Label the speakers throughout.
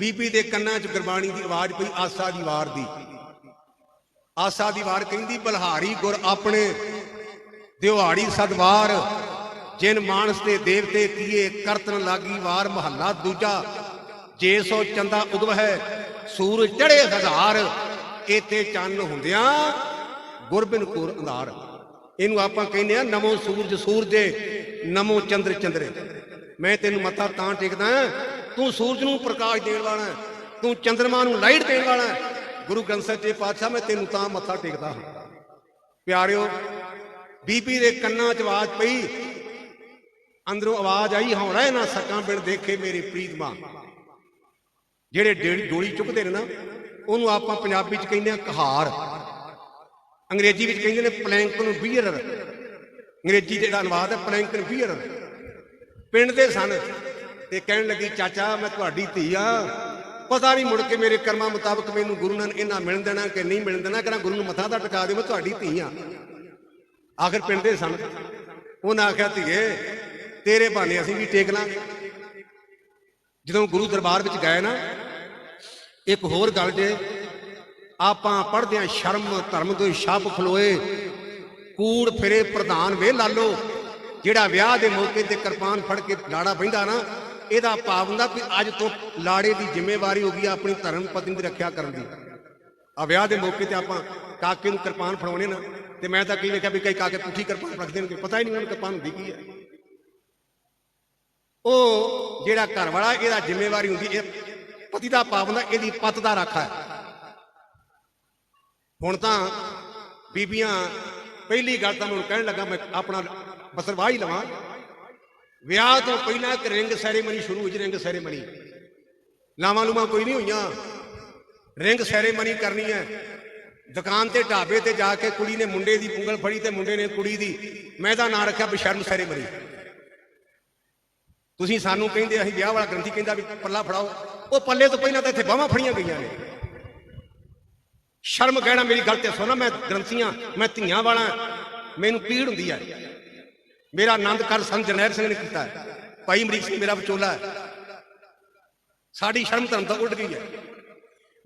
Speaker 1: ਬੀਬੀ ਦੇ ਕੰਨਾਂ 'ਚ ਗੁਰਬਾਣੀ ਦੀ ਆਵਾਜ਼ ਪਈ, ਆਸਾ ਦੀ ਵਾਰ ਦੀ। ਆਸਾ ਦੀ ਵਾਰ ਕਹਿੰਦੀ, ਬਲਹਾਰੀ ਗੁਰ ਆਪਣੇ ਦਿਹਾੜੀ ਸਦਵਾਰ ਜਿਨ ਮਾਨਸ ਤੇ ਦੇਵਤੇ ਕੀਏ, ਕਰਤਨ ਲਾਗੀ ਵਾਰ ਮਹੱਲਾ ਦੂਜਾ। ਜੇ ਸੋ ਚੰਦਾ ਉਦਵ ਹੈ ਸੂਰਜ ਚੜੇ ਹਜ਼ਾਰ। ਇਤੇ ਚੰਨ ਹੁੰਦਿਆਂ ਗੁਰਬਿਨ ਕੋਰ ਅੰਧਾਰ। ਇਹਨੂੰ ਆਪਾਂ ਕਹਿੰਦੇ ਆ ਨਮੋ ਸੂਰਜ ਸੂਰਜੇ, ਨਮੋ ਚੰਦਰ ਚੰਦਰੇ। ਮੈਂ ਤੈਨੂੰ ਮੱਥਾ ਤਾਂ ਟੇਕਦਾ ਤੂੰ ਸੂਰਜ ਨੂੰ ਪ੍ਰਕਾਸ਼ ਦੇਣ ਵਾਲਾ ਹੈ, ਤੂੰ ਚੰਦਰਮਾ ਨੂੰ ਲਾਈਟ ਦੇਣ ਵਾਲਾ ਹੈ। ਗੁਰੂ ਗ੍ਰੰਥ ਸਾਹਿਬ ਜੀ ਪਾਤਸ਼ਾਹ ਮੈਂ ਤੈਨੂੰ ਤਾਂ ਮੱਥਾ ਟੇਕਦਾ ਹਾਂ। ਪਿਆਰਿਓ ਬੀਬੀ ਦੇ ਕੰਨਾਂ 'ਚ ਆਵਾਜ਼ ਪਈ ਅੰਦਰੋਂ ਆਵਾਜ਼ ਆਈ ਹੌਣਾ ਨਾ ਸਕਾਂ ਬਿਨ ਦੇਖੇ ਮੇਰੇ ਪ੍ਰੀਤ ਮਾਂ। ਜਿਹੜੇ ਡੇੜੀ- ਡੋਲੀ ਚੁੱਕਦੇ ਨੇ ਨਾ ਉਹਨੂੰ ਆਪਾਂ ਪੰਜਾਬੀ 'ਚ ਕਹਿੰਦੇ ਆ ਕਹਾਰ। ਅੰਗਰੇਜ਼ੀ ਵਿੱਚ ਕਹਿੰਦੇ ਨੇ ਪਲੈਂਕਨ ਬੀਅਰਰ ਅੰਗਰੇਜ਼ੀ ਜਿਹੜਾ ਅਨੁਵਾਦ ਹੈ ਪਲੈਂਕਨ ਬੀਅਰਰ ਪਿੰਡ ਦੇ ਸਨ ਤੇ ਕਹਿਣ ਲੱਗੀ, ਚਾਚਾ, ਮੈਂ ਤੁਹਾਡੀ ਧੀ ਆ। ਪਤਾ ਨਹੀਂ ਮੁੜ ਕੇ ਮੇਰੇ ਕਰਮਾਂ ਮੁਤਾਬਕ ਮੈਨੂੰ ਗੁਰੂ ਨਾਲ ਇਹਨਾਂ ਮਿਲਣ ਦੇਣਾ ਕਿ ਨਹੀਂ ਮਿਲਣ ਦੇਣਾ, ਕਹਿੰਦਾ ਗੁਰੂ ਨੂੰ ਮੱਥਾ ਤਾਂ ਟਿਕਾ ਦਿਓ ਮੈਂ ਤੁਹਾਡੀ ਧੀ ਆ। ਆਖਰ ਪਿੰਡ ਦੇ ਸਨ। ਉਹਨਾਂ ਆਖਿਆ, ਧੀਏ, ਤੇਰੇ ਬਹਾਨੇ ਅਸੀਂ ਵੀ ਟੇਕ ਲਾਂਗੇ ਜਦੋਂ ਗੁਰੂ ਦਰਬਾਰ ਵਿੱਚ ਗਏ ਨਾ, ਇੱਕ ਹੋਰ ਗੱਲ ਜੇ, ਆਪਾਂ ਪੜ੍ਹਦੇ ਆ ਸ਼ਰਮ, ਧਰਮ ਤੋਂ ਛੱਪ ਖਲੋਏ। ਕੂੜ ਫਿਰੇ ਪ੍ਰਧਾਨ ਵੇ ਲਾਲੋ, ਜਿਹੜਾ ਵਿਆਹ ਦੇ ਮੌਕੇ ਤੇ ਕਿਰਪਾਨ ਫੜ ਕੇ ਲਾੜਾ ਬਹਿੰਦਾ ਨਾ ਇਹਦਾ ਭਾਵ ਹੁੰਦਾ ਵੀ ਅੱਜ ਤੋਂ ਲਾੜੇ ਦੀ ਜ਼ਿੰਮੇਵਾਰੀ ਹੋ ਗਈ ਆ ਆਪਣੀ ਧਰਮ ਪਤਨੀ ਦੀ ਰੱਖਿਆ ਕਰਨ ਦੀ। ਆ ਵਿਆਹ ਦੇ ਮੌਕੇ ਤੇ ਆਪਾਂ ਕਾਕੇ ਨੂੰ ਕਿਰਪਾਨ ਫੜਾਉਣੇ ਨਾ ਤੇ ਮੈਂ ਤਾਂ ਕੀ ਵੇਖਿਆ ਵੀ ਕਈ ਕਾਕੇ ਪੁੱਠੀ ਕਿਰਪਾਨ ਰੱਖਦੇ ਨੇ ਪਤਾ ਹੀ ਨਹੀਂ ਉਹਨੂੰ ਕਿਰਪਾਨ ਹੁੰਦੀ ਕੀ ਹੈ ਉਹ ਜਿਹੜਾ ਘਰ ਵਾਲਾ ਇਹਦਾ ਜ਼ਿੰਮੇਵਾਰੀ ਹੁੰਦੀ, ਇਹ ਪਤੀ ਦਾ ਭਾਵ ਹੁੰਦਾ, ਇਹਦੀ ਪਤ ਦਾ ਰਾਖਾ ਹੈ। ਹੁਣ ਤਾਂ ਬੀਬੀਆਂ ਪਹਿਲੀ ਗੱਲ ਤਾਂ ਮੈਂ ਕਹਿਣ ਲੱਗਾ, ਮੈਂ ਆਪਣਾ ਬਸਰਵਾਹ ਹੀ ਲਵਾਂ। ਵਿਆਹ ਤੋਂ ਪਹਿਲਾਂ ਇੱਕ ਰਿੰਗ ਸੈਰੇਮਨੀ ਸ਼ੁਰੂ ਹੋਈ ਰਿੰਗ ਸੈਰੇਮਨੀ ਲਾਵਾਂ ਲੂਵਾਂ ਕੋਈ ਨਹੀਂ ਹੋਈਆਂ। ਰਿੰਗ ਸੈਰੇਮਨੀ ਕਰਨੀ ਹੈ। ਦੁਕਾਨ ਤੇ ਢਾਬੇ ਤੇ ਜਾ ਕੇ ਕੁੜੀ ਨੇ ਮੁੰਡੇ ਦੀ ਉਂਗਲ ਫੜੀ ਤੇ ਮੁੰਡੇ ਨੇ ਕੁੜੀ ਦੀ, ਮੈਂ ਇਹਦਾ ਨਾਂ ਰੱਖਿਆ ਬਸ਼ਰਮ ਸੈਰੇਮਨੀ ਤੁਸੀਂ ਸਾਨੂੰ ਕਹਿੰਦੇ, ਅਸੀਂ ਵਿਆਹ ਵਾਲਾ ਗ੍ਰੰਥੀ ਕਹਿੰਦਾ ਵੀ ਪੱਲਾ ਫੜਾਓ। ਉਹ ਪੱਲੇ ਤੋਂ ਪਹਿਲਾਂ ਤਾਂ ਇੱਥੇ ਬਾਹਾਂ ਫੜੀਆਂ ਗਈਆਂ ਨੇ। ਸ਼ਰਮ ਕਹਿਣਾ ਮੇਰੀ ਗੱਲ ਤੇ ਸੁਣਾ, ਮੈਂ ਗ੍ਰੰਥੀਆਂ, ਮੈਂ ਧੀਆਂ ਵਾਲਾ, ਮੈਨੂੰ ਪੀੜ ਹੁੰਦੀ ਹੈ। ਮੇਰਾ ਆਨੰਦ ਕਰ ਸੰਤ ਜਰਨੈਲ ਸਿੰਘ ਨੇ ਕੀਤਾ। ਹੈ ਭਾਈ ਅਮਰੀਕ ਸਿੰਘ ਮੇਰਾ ਵਿਚੋਲਾ ਹੈ। ਸਾਡੀ ਸ਼ਰਮ ਧਰਮ ਤਾਂ ਉੱਡ ਗਈ ਹੈ।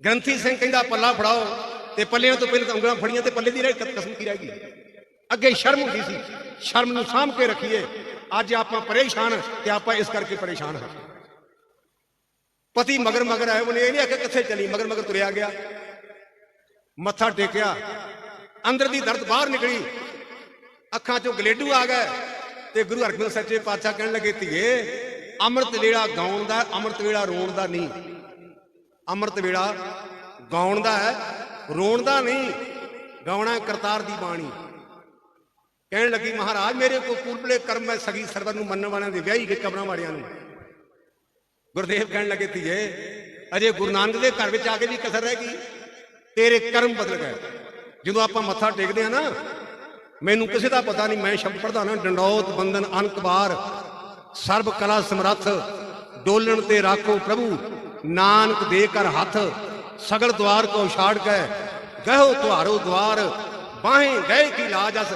Speaker 1: ਗ੍ਰੰਥੀ ਸਿੰਘ ਕਹਿੰਦਾ, ਪੱਲਾ ਫੜਾਓ ਤੇ ਪੱਲਿਆਂ ਤੋਂ ਪਹਿਲਾਂ ਤਾਂ ਉਂਗਲਾਂ ਫੜੀਆਂ ਤੇ ਪੱਲੇ ਦੀ ਰਹਿ ਕਸਮ ਕੀ ਰਹਿ ਗਈ? ਅੱਗੇ ਸ਼ਰਮ ਹੁੰਦੀ ਸੀ। ਸ਼ਰਮ ਨੂੰ ਸਾਂਭ ਕੇ ਰੱਖੀਏ। ਅੱਜ ਆਪਾਂ ਪਰੇਸ਼ਾਨ ਤੇ ਆਪਾਂ ਇਸ ਕਰਕੇ ਪਰੇਸ਼ਾਨ ਹਾਂ। ਪਤੀ ਮਗਰ ਮਗਰ ਆਏ ਉਹਨੇ ਇਹ ਨਹੀਂ ਆਖਿਆ ਕਿੱਥੇ ਚਲੀ? ਮਗਰ ਮਗਰ ਤੁਰਿਆ ਗਿਆ। ਮੱਥਾ ਟੇਕਿਆ। ਅੰਦਰ ਦੀ ਦਰਦ ਬਾਹਰ ਨਿਕਲੀ। ਅੱਖਾਂ ਚੋਂ ਗਲੇਡੂ ਆ ਗਏ। ਤੇ ਗੁਰੂ ਹਰਗੋਬਿੰਦ ਸੱਚੇ ਪਾਤਸ਼ਾਹ ਕਹਿਣ ਲੱਗੇ ਧੀਏ, ਅੰਮ੍ਰਿਤ ਵੇਲਾ ਗਾਉਣ ਦਾ, ਅੰਮ੍ਰਿਤ ਵੇਲਾ ਰੋਣ ਦਾ ਨਹੀਂ। ਅੰਮ੍ਰਿਤ ਵੇਲਾ ਗਾਉਣ ਦਾ ਹੈ, ਰੋਣ ਦਾ ਨਹੀਂ, ਗਾਉਣਾ ਕਰਤਾਰ ਦੀ ਬਾਣੀ। ਕਹਿਣ ਲੱਗੀ, ਮਹਾਰਾਜ, ਮੇਰੇ ਕੋ ਪੂਰਬਲੇ ਕਰਮ ਮੈਂ ਸਗੀ ਸਰਵਰ ਨੂੰ ਮੰਨਣ ਵਾਲਿਆਂ ਦੇ ਵਿਆਹੀ ਕੇ ਕਬਰਾਂ ਵਾਲਿਆਂ ਨੂੰ। ਗੁਰਦੇਵ ਕਹਿਣ ਲੱਗੇ, ਧੀਏ, ਅਜੇ ਗੁਰੂ ਨਾਨਕ ਦੇ ਘਰ ਵਿੱਚ ਆ ਕੇ ਵੀ ਕਸਰ ਰਹਿ ਗਈ। ਤੇਰੇ ਕਰਮ ਬਦਲ ਗਏ। ਜਦੋਂ ਆਪਾਂ ਮੱਥਾ ਟੇਕਦੇ ਆ ਨਾ ਮੈਨੂੰ ਕਿਸੇ ਦਾ ਪਤਾ ਨਹੀਂ, ਮੈਂ ਸ਼ਬਦ ਪੜਦਾ ਨਾ, ਡੰਡੌਤ ਬੰਦਨ ਅਨਕਬਾਰ, ਸਰਬ ਕਲਾ ਸਮਰੱਥ, ਡੋਲਣ ਤੇ ਰਾਖੋ ਪ੍ਰਭੂ, ਨਾਨਕ ਦੇ ਕਰ ਹੱਥ, ਸਗਲ ਦਵਾਰ ਕੋ ਛਾੜ ਕੇ, ਗਹਿਓ ਤੁਹਾਰੋ ਦਵਾਰ ਬਾਹੇ ਗਏ ਕੀ ਲਾਜ ਅਸ,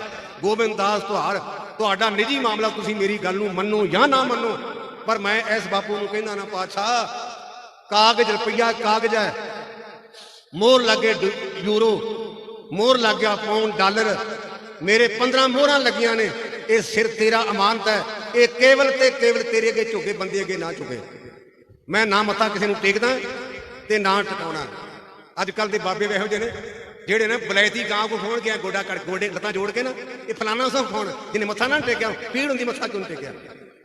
Speaker 1: ਗੋਬਿੰਦ ਦਾਸ ਤੁਹਾਰ, ਤੁਹਾਡਾ ਨਿੱਜੀ ਮਾਮਲਾ ਤੁਸੀਂ ਮੇਰੀ ਗੱਲ ਨੂੰ ਮੰਨੋ ਜਾਂ ਨਾ ਮੰਨੋ, ਪਰ ਮੈਂ ਇਸ ਬਾਪੂ ਨੂੰ ਕਹਿੰਦਾ ਨਾ, ਪਾਤਸ਼ਾਹ, ਕਾਗਜ਼ ਰੁਪਈਆ ਕਾਗਜ਼ ਹੈ। ਮੋਹਰ ਲੱਗੇ ਡੂ- ਯੂਰੋ ਮੋਹਰ ਲੱਗ ਗਿਆ ਪਾਉਂਡ ਡਾਲਰ ਮੇਰੇ 15 ਮੋਹਰਾਂ ਲੱਗੀਆਂ ਨੇ। ਇਹ ਸਿਰ ਤੇਰਾ ਅਮਾਨਤ ਹੈ। ਇਹ ਕੇਵਲ ਤੇ ਕੇਵਲ ਤੇਰੇ ਅੱਗੇ ਝੁਕੇ, ਬੰਦੇ ਅੱਗੇ ਨਾ ਝੁਕੇ। ਮੈਂ ਨਾ ਮਤਾ ਕਿਸੇ ਨੂੰ ਟੇਕਦਾ ਤੇ ਨਾ ਟਿਕਾਉਣਾ। ਅੱਜ ਕੱਲ ਦੇ ਬਾਬੇ ਇਹੋ ਜਿਹੇ ਨੇ, ਜਿਹੜੇ ਨੇ ਬਲੈਤੀ ਗਾਂ ਕੋ ਖੋਣ ਗਿਆ ਗੋਡਾ ਕਰ ਗੋਡੇ, ਲੱਤਾਂ ਜੋੜ ਕੇ ਨਾ, ਇਹ ਫਲਾਣਾ ਸਭ ਖੋਣ ਜਿਹਨੇ ਮੱਥਾ ਨਾ ਟੇਕਿਆ, ਪੀੜ ਹੁੰਦੀ ਮੱਥਾ ਕਿਉਂ ਟੇਕਿਆ?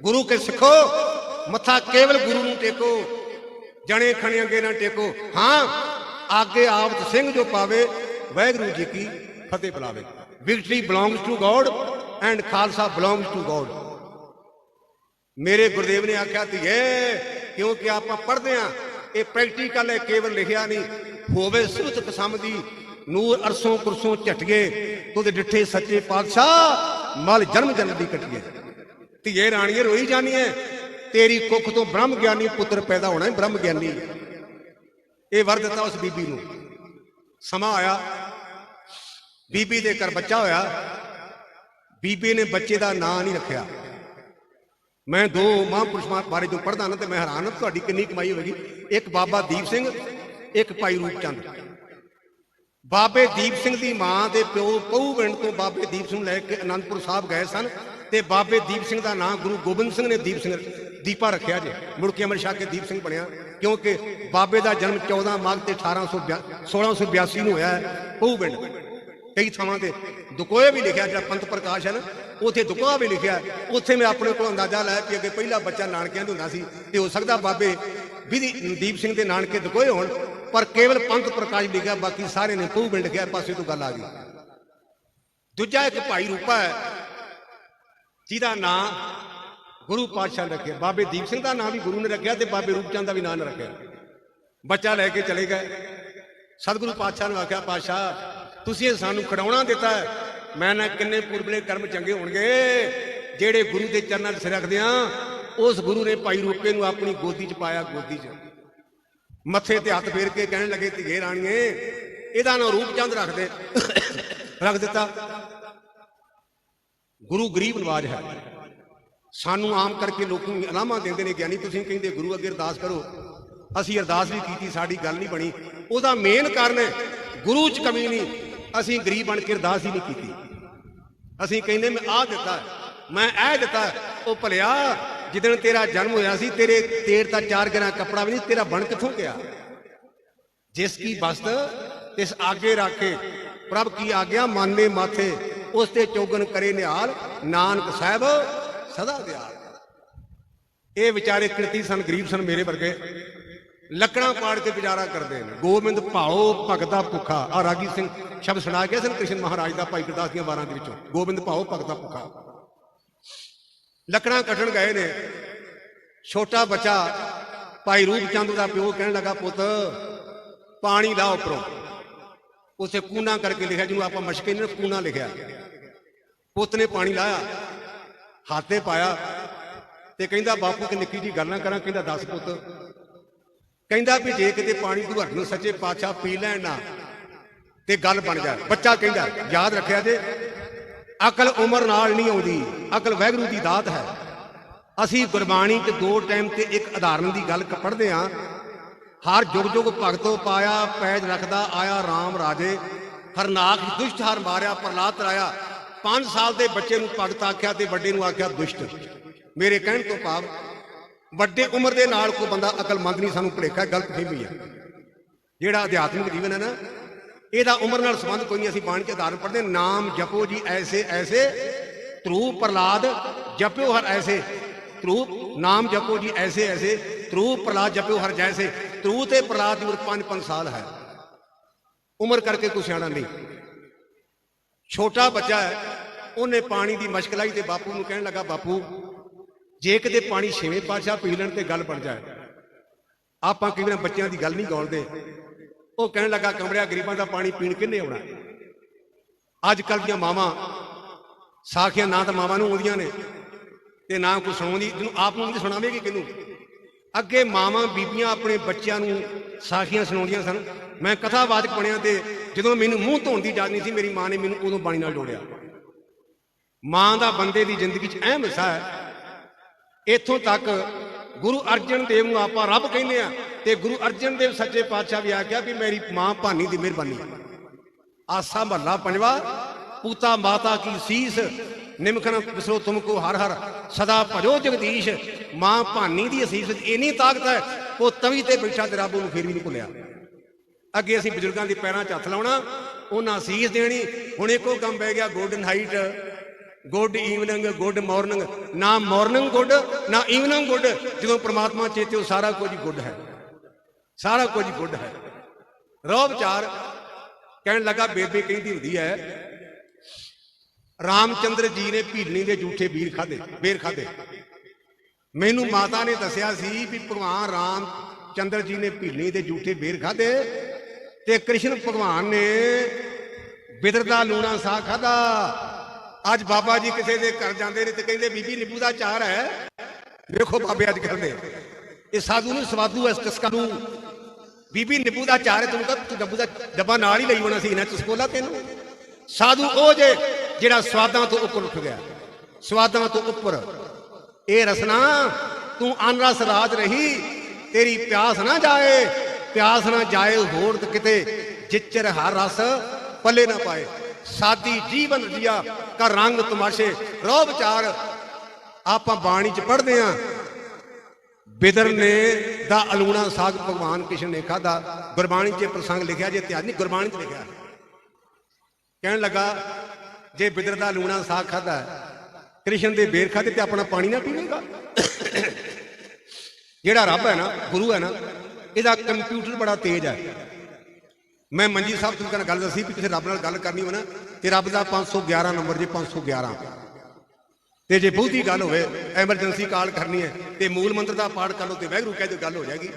Speaker 1: ਗੁਰੂ ਕੇ ਸਿੱਖੋ, ਮੱਥਾ ਕੇਵਲ ਗੁਰੂ ਨੂੰ ਟੇਕੋ। ਜਣੇ ਖਣੇ ਅੱਗੇ ਨਾ ਟੇਕੋ। ਹਾਂ, ਆਗੇ ਆਵਤ ਸਿੰਘ ਜੋ ਪਾਵੇ, ਵਾਹਿਗੁਰੂ ਜੀ ਕੀ ਫਤਿਹ ਬੁਲਾਵੇ। Victory belongs to god and Khalsa belongs to god ਮੇਰੇ ਗੁਰਦੇਵ ਨੇ ਆਖਿਆ ਧੀਏ ਕਿਉਂਕਿ ਆਪਾਂ ਪੜ੍ਹਦੇ ਆ ਇਹ ਪ੍ਰੈਕਟੀਕਲ ਹੈ ਕੇਵਲ ਲਿਖਿਆ ਨਹੀਂ ਹੋਵੇ ਸੁਰਤ ਕਸਮ ਦੀ ਨੂਰ ਅਰਸੋਂ ਕੁਰਸੋਂ ਝਟਗੇ ਤੁਧ ਡਿੱਠੇ ਸੱਚੇ ਪਾਤਸ਼ਾਹ ਮਲ ਜਨਮ ਜਨਮ ਦੀ ਕਟੀਏ ਧੀਏ ਰਾਣੀਏ ਰੋਈ ਜਾਣੀ ਜਾਣੀਏ ਤੇਰੀ ਕੁੱਖ ਤੋਂ ਬ੍ਰਹਮ ਗਿਆਨੀ ਪੁੱਤਰ ਪੈਦਾ ਹੋਣਾ ਹੈ ਬ੍ਰਹਮ ਗਿਆਨੀ ਇਹ ਵਰ ਦਿੱਤਾ ਉਸ ਬੀਬੀ ਨੂੰ ਸਮਾਂ ਆਇਆ ਬੀਬੀ ਦੇ ਘਰ ਬੱਚਾ ਹੋਇਆ। ਬੀਬੀ ਨੇ ਬੱਚੇ ਦਾ ਨਾਂ ਨਹੀਂ ਰੱਖਿਆ। ਮੈਂ ਦੋ ਮਹਾਂਪੁਰਸ਼ ਬਾਰੇ ਜੋ ਪੜ੍ਹਦਾ ਨਾ ਤੇ ਮੈਂ ਹੈਰਾਨ ਹਾਂ ਤੁਹਾਡੀ ਕਿੰਨੀ ਕਮਾਈ ਹੋਵੇਗੀ। ਇੱਕ ਬਾਬਾ ਦੀਪ ਸਿੰਘ, ਇੱਕ ਭਾਈ ਰੂਪਚੰਦ ਬਾਬੇ ਦੀਪ ਸਿੰਘ ਦੀ ਮਾਂ ਦੇ ਪਿਓ ਪਹੂ ਪਿੰਡ ਤੋਂ ਬਾਬੇ ਦੀਪ ਸਿੰਘ ਨੂੰ ਲੈ ਕੇ ਅਨੰਦਪੁਰ ਸਾਹਿਬ ਗਏ ਸਨ ਤੇ ਬਾਬੇ ਦੀਪ ਸਿੰਘ ਦਾ ਨਾਂ ਗੁਰੂ ਗੋਬਿੰਦ ਸਿੰਘ ਨੇ ਦੀਪ ਸਿੰਘ ਦੀਪਾ ਰੱਖਿਆ ਜੇ। ਮੁੜ ਕੇ ਅਮਰ ਸ਼ਾਹ ਕੇ ਦੀਪ ਸਿੰਘ ਬਣਿਆ ਕਿਉਂਕਿ ਬਾਬੇ ਦਾ ਜਨਮ 14 ਮਾਘ ਤੇ 1800 1682 ਨੂੰ ਹੋਇਆ ਹੈ ਪਹੂ ਪਿੰਡ। ਕਈ ਥਾਵਾਂ ਤੇ ਦੁਕੋਏ ਵੀ ਲਿਖਿਆ, ਜਿਹੜਾ ਪੰਥ ਪ੍ਰਕਾਸ਼ ਹੈ ਨਾ, ਉਥੇ ਦੁਕੋਆ ਵੀ ਲਿਖਿਆ। ਹੈ। ਉੱਥੇ ਮੈਂ ਆਪਣੇ ਕੋਲ ਅੰਦਾਜ਼ਾ ਲਾਇਆ ਕਿ ਅੱਗੇ ਪਹਿਲਾ ਬੱਚਾ ਨਾਨਕਿਆਂ ਦਾ ਹੁੰਦਾ ਸੀ, ਤੇ ਹੋ ਸਕਦਾ ਬਾਬੇ ਦੀਪ ਸਿੰਘ ਦੇ ਨਾਨਕੇ ਦੁਕੋਏ ਹੋਣ, ਪਰ ਕੇਵਲ ਪੰਥ ਪ੍ਰਕਾਸ਼ ਲਿਖਿਆ, ਬਾਕੀ ਸਾਰੇ ਨੇ ਪਹੂ ਪਿੰਡ ਗਿਆ ਪਾਸੇ ਤੋਂ ਗੱਲ ਆ ਗਈ। ਦੂਜਾ ਇੱਕ ਭਾਈ ਰੂਪਾ ਹੈ, ਜਿਹਦਾ ਨਾਂ ਗੁਰੂ ਪਾਤਸ਼ਾਹ ਨੇ ਰੱਖਿਆ। ਬਾਬੇ ਦੀਪ ਸਿੰਘ ਦਾ ਨਾਂ ਵੀ ਗੁਰੂ ਨੇ ਰੱਖਿਆ ਤੇ ਬਾਬੇ ਰੂਪਚੰਦ ਦਾ ਵੀ ਨਾਂ ਨੇ ਰੱਖਿਆ। ਬੱਚਾ ਲੈ ਕੇ ਚਲੇ ਗਏ। ਸਤਿਗੁਰੂ ਪਾਤਸ਼ਾਹ ਨੂੰ ਆਖਿਆ, ਪਾਤਸ਼ਾਹ ਤੁਸੀਂ ਸਾਨੂੰ ਖੜਾਉਣਾ ਦਿੱਤਾ ਮੈਂ ਨਾ ਕਿੰਨੇ ਪੁਰਬਲੇ ਕਰਮ ਚੰਗੇ ਹੋਣਗੇ। ਜਿਹੜੇ ਗੁਰੂ ਦੇ ਚਰਨਾਂ 'ਚ ਸਿਰ ਰੱਖਦੇ ਆ, ਉਸ ਗੁਰੂ ਨੇ ਭਾਈ ਰੋਕੇ ਨੂੰ ਆਪਣੀ ਗੋਦੀ 'ਚ ਪਾਇਆ, ਗੋਦੀ 'ਚ। ਮੱਥੇ ਤੇ ਹੱਥ ਫੇਰ ਕੇ ਕਹਿਣ ਲੱਗੇ, ਧੀਏ ਰਾਣੀਏ, ਇਹਦਾ ਨਾਂ ਰੂਪਚੰਦ ਰੱਖਦੇ ਰੱਖ ਦਿੱਤਾ। ਗੁਰੂ ਗਰੀਬ ਨਵਾਜ ਹੈ। ਸਾਨੂੰ ਆਮ ਕਰਕੇ ਲੋਕ ਨੂੰ ਦਿੰਦੇ ਨੇ ਗਿਆਨੀ ਤੁਸੀਂ ਕਹਿੰਦੇ ਗੁਰੂ ਅੱਗੇ ਅਰਦਾਸ ਕਰੋ। ਅਸੀਂ ਅਰਦਾਸ ਵੀ ਕੀਤੀ, ਸਾਡੀ ਗੱਲ ਨਹੀਂ ਬਣੀ। ਉਹਦਾ ਮੇਨ ਕਾਰਨ ਹੈ, ਗੁਰੂ 'ਚ ਕਮੀ ਨਹੀਂ। ਅਸੀਂ ਗਰੀਬ ਬਣ ਕੇ ਅਰਦਾਸ ਹੀ ਨਹੀਂ ਕੀਤੀ। ਅਸੀਂ ਕਹਿੰਦੇ ਮੈਂ ਆਹ ਦਿੱਤਾ ਮੈਂ ਇਹ ਦਿੱਤਾ ਉਹ ਭਲਿਆ ਜਿੱਦਣ ਤੇਰਾ ਜਨਮ ਹੋਇਆ ਸੀ, ਤੇਰੇ ਤੇਰ ਤਾਂ ਚਾਰ ਗਰਾਂ ਕੱਪੜਾ ਵੀ ਨਹੀਂ, ਤੇਰਾ ਬਣ ਕਿੱਥੋਂ ਗਿਆ? ਜਿਸ ਕੀ ਬਸਤ ਤਿਸ ਆਗੇ ਰਾਖੇ, ਪ੍ਰਭ ਕੀ ਆਗਿਆ ਮਾਨੇ ਮਾਥੇ, ਉਸ ਤੇ ਚੋਗਨ ਕਰੇ ਨਿਹਾਲ, ਨਾਨਕ ਸਾਹਿਬ ਸਦਾ ਦਿਆਲ। ਇਹ ਵਿਚਾਰੇ ਕਿਰਤੀ ਸਨ, ਗਰੀਬ ਸਨ ਮੇਰੇ ਵਰਗੇ। ਲੱਕੜਾਂ ਪਾੜ ਕੇ ਗੁਜ਼ਾਰਾ ਕਰਦੇ ਨੇ। ਗੋਬਿੰਦ ਭਾਓ ਭਗਤਾ ਭੁੱਖਾ। ਆ ਰਾਗੀ ਸਿੰਘ ਸ਼ਬਦ ਸੁਣਾ ਗਿਆ ਸਨ ਕ੍ਰਿਸ਼ਨ ਮਹਾਰਾਜ ਦਾ ਭਾਈ ਗੁਰਦਾਸ ਦੀਆਂ ਵਾਰਾਂ ਦੇ ਵਿੱਚੋਂ। ਗੋਬਿੰਦ ਭਾਓ ਭਗਤਾ ਭੁੱਖਾ। ਲੱਕੜਾਂ ਕੱਟਣ ਗਏ ਨੇ। ਛੋਟਾ ਬੱਚਾ ਭਾਈ ਰੂਪ ਚੰਦ ਦਾ ਪਿਓ ਕਹਿਣ ਲੱਗਾ, ਪੁੱਤ, ਪਾਣੀ ਲਾ ਉਪਰੋਂ। ਉਸੇ ਕੂਨਾ ਕਰਕੇ ਲਿਖਿਆ, ਜਿਹਨੂੰ ਆਪਾਂ ਮਸ਼ਕੇ ਨੇ ਕੂਨਾ ਲਿਖਿਆ। ਪੁੱਤ ਨੇ ਪਾਣੀ ਲਾਇਆ, ਹੱਥੇ ਪਾਇਆ ਤੇ ਕਹਿੰਦਾ, ਬਾਪੂ, ਕਿ ਨਿੱਕੀ ਜੀ ਗੱਲ ਨਾ ਕਰਾਂ। ਕਹਿੰਦਾ, ਦੱਸ ਪੁੱਤ ਕਹਿੰਦਾ ਵੀ ਜੇ ਕਿਤੇ ਪਾਣੀ ਤੁਹਾਨੂੰ ਸੱਚੇ ਪਾਤਸ਼ਾਹ ਪੀ ਲੈਣ ਨਾ, ਤੇ ਗੱਲ ਬਣ ਜਾਏ ਬੱਚਾ ਕਹਿੰਦਾ, ਯਾਦ ਰੱਖਿਆ ਜੇ, ਅਕਲ ਉਮਰ ਨਾਲ ਨਹੀਂ ਆਉਂਦੀ, ਅਕਲ ਵੈਗਰੂ ਦੀ ਦਾਤ ਹੈ। ਅਸੀਂ ਗੁਰਬਾਣੀ 'ਚ ਦੋ ਟਾਈਮ ਤੇ ਇੱਕ ਉਦਾਹਰਨ ਦੀ ਗੱਲ ਪੜ੍ਹਦੇ ਹਾਂ। ਹਰ ਜੁਗ ਜੁਗ ਭਗਤੋ ਪਾਇਆ, ਪੈਜ ਰੱਖਦਾ, ਆਇਆ RAM ਰਾਜੇ। ਹਰਨਾਕ ਦੁਸ਼ਟ, ਹਰ ਮਾਰਿਆ ਪ੍ਰਲਾਦ ਤਰਾਇਆ। 5 ਸਾਲ ਦੇ ਬੱਚੇ ਨੂੰ ਭਗਤ ਆਖਿਆ ਤੇ ਵੱਡੇ ਨੂੰ ਆਖਿਆ ਦੁਸ਼ਟ। ਮੇਰੇ ਕਹਿਣ ਤੋਂ ਭਾਵ ਵੱਡੇ ਉਮਰ ਦੇ ਨਾਲ ਕੋਈ ਬੰਦਾ ਅਕਲਮੰਦ ਨਹੀਂ, ਸਾਨੂੰ ਭੁਲੇਖਾ, ਗਲਤ ਫਹਿਮੀ ਹੈ ਜਿਹੜਾ ਅਧਿਆਤਮਿਕ ਜੀਵਨ ਹੈ ਨਾ, ਇਹਦਾ ਉਮਰ ਨਾਲ ਸੰਬੰਧ ਕੋਈ ਨਹੀਂ, ਅਸੀਂ ਬਾਣੀ ਚ ਆਧਾਰ ਪੜ੍ਹਦੇ ਨਾਮ ਜਪੋ ਜੀ ਐਸੇ ਐਸੇ ਧਰੂ ਪ੍ਰਲਾਦ ਜਪਿਓ ਹਰ ਐਸੇ ਧਰੂ ਨਾਮ ਜਪੋ ਜੀ ਐਸੇ ਐਸੇ ਧਰੂ ਪ੍ਰਲਾਦ ਜਪਿਓ ਹਰ ਜੈਸੇ ਧਰੂ ਤੇ ਪ੍ਰਲਾਦ ਦੀ ਉਮਰ 5-5 ਸਾਲ ਹੈ। ਉਮਰ ਕਰਕੇ ਕੋਈ ਸਿਆਣਾ ਨਹੀਂ। ਛੋਟਾ ਬੱਚਾ ਹੈ, ਉਹਨੇ ਪਾਣੀ ਦੀ ਮਸ਼ਕ ਲਾਈ ਤੇ ਬਾਪੂ ਨੂੰ ਕਹਿਣ ਲੱਗਾ, ਬਾਪੂ ਜੇ ਕਿਤੇ ਪਾਣੀ ਛੇਵੇਂ ਪਾਤਸ਼ਾਹ ਪੀ ਲੈਣ ਤੇ ਗੱਲ ਬਣ ਜਾਏ। ਆਪਾਂ ਕਈ ਵਾਰ ਬੱਚਿਆਂ ਦੀ ਗੱਲ ਨਹੀਂ ਗਾਉਂਦੇ। ਉਹ ਕਹਿਣ ਲੱਗਾ, ਕਮਰਿਆ, ਗਰੀਬਾਂ ਦਾ ਪਾਣੀ ਪੀਣ ਕਿੰਨੇ ਆਉਣਾ? ਅੱਜ ਕੱਲ ਦੀਆਂ ਮਾਵਾਂ, ਸਾਖੀਆਂ ਨਾ ਤਾਂ ਮਾਵਾਂ ਨੂੰ ਆਉਂਦੀਆਂ ਨੇ ਤੇ ਨਾ ਕੋਈ ਸੁਣਾਉਂਦੀ। ਜਿਹਨੂੰ ਆਪ ਨੂੰ ਨਹੀਂ ਸੁਣਾਵੇਗੀ ਕਿਹਨੂੰ? ਅੱਗੇ ਮਾਵਾਂ, ਬੀਬੀਆਂ ਆਪਣੇ ਬੱਚਿਆਂ ਨੂੰ ਸਾਖੀਆਂ ਸੁਣਾਉਂਦੀਆਂ ਸਨ। ਮੈਂ ਕਥਾਵਾਚਕ ਬਣਿਆ ਤੇ ਜਦੋਂ ਮੈਨੂੰ ਮੂੰਹ ਧੋਣ ਦੀ ਇਜਾਜ਼ਤ ਨਹੀਂ ਸੀ, ਮੇਰੀ ਮਾਂ ਨੇ ਮੈਨੂੰ ਉਦੋਂ ਬਾਣੀ ਨਾਲ ਜੋੜਿਆ। ਮਾਂ ਦਾ ਬੰਦੇ ਦੀ ਜ਼ਿੰਦਗੀ 'ਚ ਅਹਿਮ ਹਿੱਸਾ ਹੈ। ਇੱਥੋਂ ਤੱਕ ਗੁਰੂ ਅਰਜਨ ਦੇਵ ਨੂੰ ਆਪਾਂ ਰੱਬ ਕਹਿੰਦੇ ਆ ਤੇ ਗੁਰੂ ਅਰਜਨ ਦੇਵ ਸੱਚੇ ਪਾਤਸ਼ਾਹ ਵੀ ਆਖਿਆ ਵੀ ਮੇਰੀ ਮਾਂ ਭਾਨੀ ਦੀ ਮਿਹਰਬਾਨੀ। ਆਸਾ ਮਹੱਲਾ ਪੰਜਵਾ, ਪੂਤਾ ਮਾਤਾ ਕੀ ਸੀਸ ਨਿਮਖਨ ਵਿਸਰੋ ਤੁਮਕੋ ਹਰ ਹਰ, ਸਦਾ ਭਜੋ ਜਗਦੀਸ਼, ਮਾਂ ਭਾਨੀ ਦੀ ਅਸੀਸ ਵਿੱਚ ਇੰਨੀ ਤਾਕਤ ਹੈ, ਉਹ ਤਵੀ ਤੇ ਬੈਠਾ ਤੇ ਰੱਬ ਨੂੰ ਫਿਰ ਵੀ ਨਹੀਂ ਭੁੱਲਿਆ। ਅੱਗੇ ਅਸੀਂ ਬਜ਼ੁਰਗਾਂ ਦੇ ਪੈਰਾਂ 'ਚ ਹੱਥ ਲਾਉਣਾ, ਉਹਨਾਂ ਅਸੀਸ ਦੇਣੀ, ਹੁਣ ਇੱਕੋ ਕੰਮ ਪੈ ਗਿਆ golden height good evening, good morning. ਨਾ ਮਾਰਨਿੰਗ ਗੁੱਡ, ਨਾ ਈਵਨਿੰਗ ਗੁੱਡ। ਜਦੋਂ ਪ੍ਰਮਾਤਮਾ ਚੇਤੇ ਉਹ ਸਾਰਾ ਕੁਝ ਗੁੱਡ ਹੈ। ਸਾਰਾ ਕੁਝ ਗੁੱਡ ਹੈ। ਰੋ ਵਿਚਾਰ ਕਹਿਣ ਲੱਗਾ, ਬੇਬੇ ਕਹਿੰਦੀ ਹੁੰਦੀ ਹੈ, ਰਾਮਚੰਦਰ ਜੀ ਨੇ ਭੀਲਣੀ ਦੇ ਝੂਠੇ ਵੀਰ ਖਾਦੇ ਬੇਰ ਖਾਦੇ ਮੈਨੂੰ ਮਾਤਾ ਨੇ ਦੱਸਿਆ ਸੀ ਵੀ ਭਗਵਾਨ ਰਾਮ ਚੰਦਰ ਜੀ ਨੇ ਭੀਲਣੀ ਦੇ ਝੂਠੇ ਬੇਰ ਖਾਦੇ ਤੇ ਕ੍ਰਿਸ਼ਨ ਭਗਵਾਨ ਨੇ ਬਿਦਰ ਦਾ ਲੂਣਾ ਸਾਹ ਖਾਦਾ ਅੱਜ ਬਾਬਾ ਜੀ ਕਿਸੇ ਦੇ ਘਰ ਜਾਂਦੇ ਨੇ ਤੇ ਕਹਿੰਦੇ, ਬੀਬੀ ਨਿੰਬੂ ਦਾ ਚਾਰ ਹੈ। ਵੇਖੋ ਬਾਬੇ ਅੱਜ ਕਰਦੇ ਇਹ ਸਾਧੂ ਨੂੰ ਸਵਾਦੂ ਇਸ ਚਸਕਾ ਨੂੰ। ਬੀਬੀ ਨਿੰਬੂ ਦਾ ਚਾਰ ਹੈ, ਤੂੰ ਤਾਂ ਤੂੰ ਨਿੰਬੂ ਦਾ ਡੱਬਾ ਨਾਲ ਹੀ ਲਈ ਹੋਣਾ ਸੀ, ਇਹਨਾਂ ਚਸਕੋਲਾ ਤੈਨੂੰ। ਸਾਧੂ ਉਹ ਜੇ ਜਿਹੜਾ ਸਵਾਦਾਂ ਤੋਂ ਉੱਪਰ ਉੱਠ ਗਿਆ। ਸਵਾਦਾਂ ਤੋਂ ਉੱਪਰ। ਇਹ ਰਸਨਾ, ਤੂੰ ਅਨਰਸ ਰਾਜ ਰਹੀ, ਤੇਰੀ ਪਿਆਸ ਨਾ ਜਾਏ। ਪਿਆਸ ਨਾ ਜਾਏ ਹੋਰ ਕਿਤੇ ਜਿੱਚਰ ਹਰ ਰਸ ਪੱਲੇ ਨਾ ਪਾਏ। ਸਾਦੀ ਜੀਵਨ ਜੀਆ ਕਾ ਰੰਗ ਤਮਾਸ਼ੇ। ਰੋ ਵਿਚਾਰ, ਆਪਾਂ ਬਾਣੀ ਚ ਪੜ੍ਹਦੇ ਆਂ। ਬਿਦਰ ਨੇ ਦਾ ਅਲੂਣਾ ਸਾਗ ਭਗਵਾਨ ਕ੍ਰਿਸ਼ਨ ਨੇ ਖਾਦਾ ਗੁਰਬਾਣੀ 'ਚ ਪ੍ਰਸੰਗ ਲਿਖਿਆ, ਜੇ ਧਿਆਨ ਨਹੀਂ, ਗੁਰਬਾਣੀ 'ਚ ਲਿਖਿਆ। ਕਹਿਣ ਲੱਗਾ, ਜੇ ਬਿਦਰ ਦਾ ਅਲੂਣਾ ਸਾਗ ਖਾਦਾ ਕ੍ਰਿਸ਼ਨ ਦੇ ਬੇਰ ਖਾਦੇ ਤੇ ਆਪਣਾ ਪਾਣੀ ਨਾ ਪੀਵੇਗਾ ਜਿਹੜਾ ਰੱਬ ਹੈ ਨਾ, ਗੁਰੂ ਹੈ ਨਾ, ਇਹਦਾ ਕੰਪਿਊਟਰ ਬੜਾ ਤੇਜ਼ ਹੈ। ਮੈਂ ਮੰਜੀ ਸਾਹਿਬ ਤੁਹਾਨੂੰ ਨਾਲ ਗੱਲ ਦੱਸੀ ਵੀ ਤੁਸੀਂ ਰੱਬ ਨਾਲ ਗੱਲ ਕਰਨੀ ਹੋਵੇ ਨਾ, ਤੇ ਰੱਬ ਦਾ 511 ਨੰਬਰ ਜੇ 511 ਤੇ ਜੇ ਬਹੁਤੀ ਗੱਲ ਹੋਵੇ ਐਮਰਜੈਂਸੀ ਕਾਲ ਕਰਨੀ ਹੈ, ਤੇ ਮੂਲ ਮੰਤਰ ਦਾ ਪਾਠ ਕਰ ਲਓ ਤੇ ਵੈਗਰੂ ਕਹਿ ਦਿਓ ਗੱਲ ਹੋ ਜਾਏਗੀ।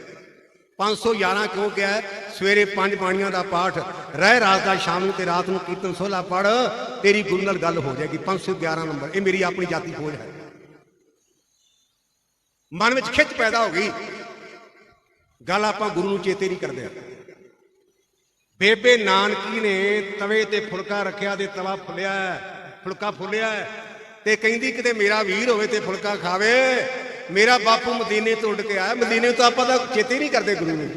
Speaker 1: 511 ਕਿਉਂ ਕਿਹਾ ਸਵੇਰੇ ਪੰਜ ਬਾਣੀਆਂ ਦਾ ਪਾਠ, ਰਹਿ ਰਾਤ ਦਾ ਸ਼ਾਮ ਨੂੰ ਤੇ ਰਾਤ ਨੂੰ ਕੀਰਤਨ ਸੋਲਾ ਪੜ ਤੇਰੀ ਗੁਰੂ ਨਾਲ ਗੱਲ ਹੋ ਜਾਏਗੀ 511 ਨੰਬਰ, ਇਹ ਮੇਰੀ ਆਪਣੀ ਜਾਤੀ ਖੋਜ ਹੈ। ਮਨ ਵਿੱਚ ਖਿੱਚ ਪੈਦਾ ਹੋ ਗਈ। ਗੱਲ ਆਪਾਂ ਗੁਰੂ ਨੂੰ ਚੇਤੇ ਨਹੀਂ ਕਰਦੇ। ਬੇਬੇ ਨਾਨਕੀ ਨੇ ਤਵੇ ਤੇ ਫੁਲਕਾ ਰੱਖਿਆ ਤੇ ਤਵਾ ਫੁੱਲਿਆ ਹੈ, ਫੁਲਕਾ ਫੁੱਲਿਆ ਤੇ ਕਹਿੰਦੀ ਕਿਤੇ ਮੇਰਾ ਵੀਰ ਹੋਵੇ ਤੇ ਫੁਲਕਾ ਖਾਵੇ। ਮੇਰਾ ਬਾਪੂ ਮਦੀਨੇ ਤੋਂ ਉੱਡ ਕੇ ਆਇਆ। ਮਦੀਨੇ ਤੋਂ ਆਪਾਂ ਤਾਂ ਚੇਤੇ ਨਹੀਂ ਕਰਦੇ ਗੁਰੂ ਨੂੰ।